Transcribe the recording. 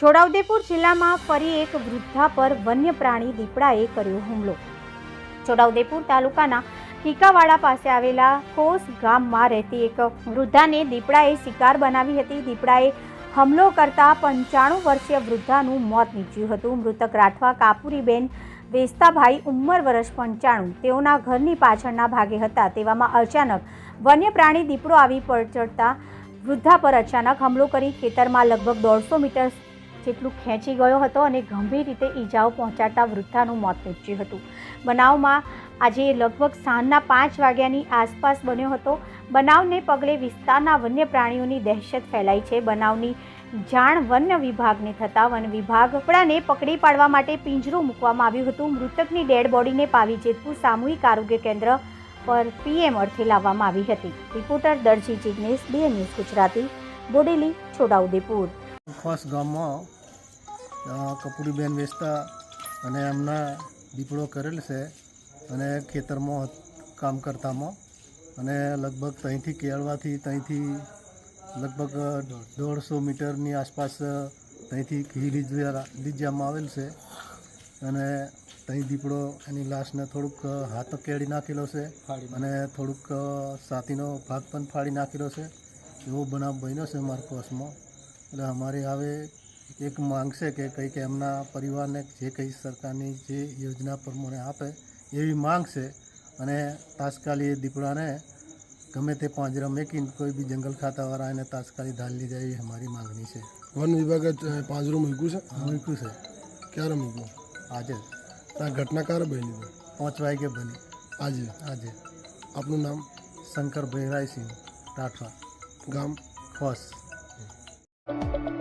છોટાઉદેપુર જિલ્લામાં ફરી એક વૃદ્ધા પર વન્ય પ્રાણી દીપડાએ કર્યો હુમલો. છોટાઉદેપુર તાલુકાના ટીકાવાડા પાસે આવેલા કોસ ગામમાં રહેતી એક વૃદ્ધાને દીપડાએ શિકાર બનાવી હતી. દીપડાએ હુમલો કરતા પંચાણું વર્ષીય વૃદ્ધાનું મોત નીપજ્યું હતું. મૃતક રાઠવા કાપુરીબેન વેસ્તાભાઈ ઉંમર વર્ષ પંચાણું. તેઓના ઘરની પાછળના ભાગે હતા. તેવામાં અચાનક વન્ય પ્રાણી દીપડો આવી પડ ચડતા વૃદ્ધા પર અચાનક હુમલો કરી ખેતરમાં લગભગ દોઢસો મીટર જેટલું ખેંચી ગયો હતો અને ગંભીર રીતે ઈજાઓ પહોંચાડતા વૃદ્ધાનું મોત નીપજ્યું હતું. બનાવમાં આજે લગભગ સાંજના પાંચ વાગ્યાની આસપાસ બન્યો હતો. બનાવને પગલે વિસ્તારના વન્ય પ્રાણીઓની દહેશત ફેલાઈ છે. બનાવની જાણ વન્ય વિભાગને થતાં વન વિભાગ કપડાને પકડી પાડવા માટે પિંજરું મૂકવામાં આવ્યું હતું. મૃતકની ડેડ બોડીને પાવી જેતપુર સામૂહિક આરોગ્ય કેન્દ્ર પર પીએમ અર્થે લાવવામાં આવી હતી. Reporter Darji Jignesh BN news Gujarati, Bodeli Chhota Udepur ખાસ ગામમાં કપૂરીબેન વેચતા અને એમના દીપડો કરેલ છે અને ખેતરમાં કામ કરતામાં. અને લગભગ ત્યાંથી કેળવાથી ત્યાંથી લગભગ દોઢસો મીટરની આસપાસ ત્યાંથી ઘી લીધવા લીધવામાં આવેલ છે. અને ત્યાં દીપડો એની લાશને થોડુંક હાથ કેળી નાખેલો છે અને થોડુંક છાતીનો ભાગ પણ ફાડી નાખેલો છે. એવો બનાવ બન્યો છે મારા કોસમાં. એટલે અમારી હવે એક માંગ છે કે કંઈક એમના પરિવારને જે કંઈ સરકારની જે યોજના પ્રમાણે આપે એવી માંગ છે. અને તાત્કાલિક એ દીપડાને ગમે તે પાંજરા મેકીને કોઈ બી જંગલ ખાતાવાળા એને તાત્કાલિક ધાલી લઈ જાય એવી અમારી માંગણી છે. વન વિભાગે પાંજરું મૂક્યું છે? મૂક્યું છે. ક્યારે મૂક્યું? આજે. આ ઘટના ક્યારે બની? પાંચ વાગે બની. આજે? આજે. આપનું નામ? શંકર ભૈરાયસિંહ રાઠવા. ગામ? ખોસ. Thank you.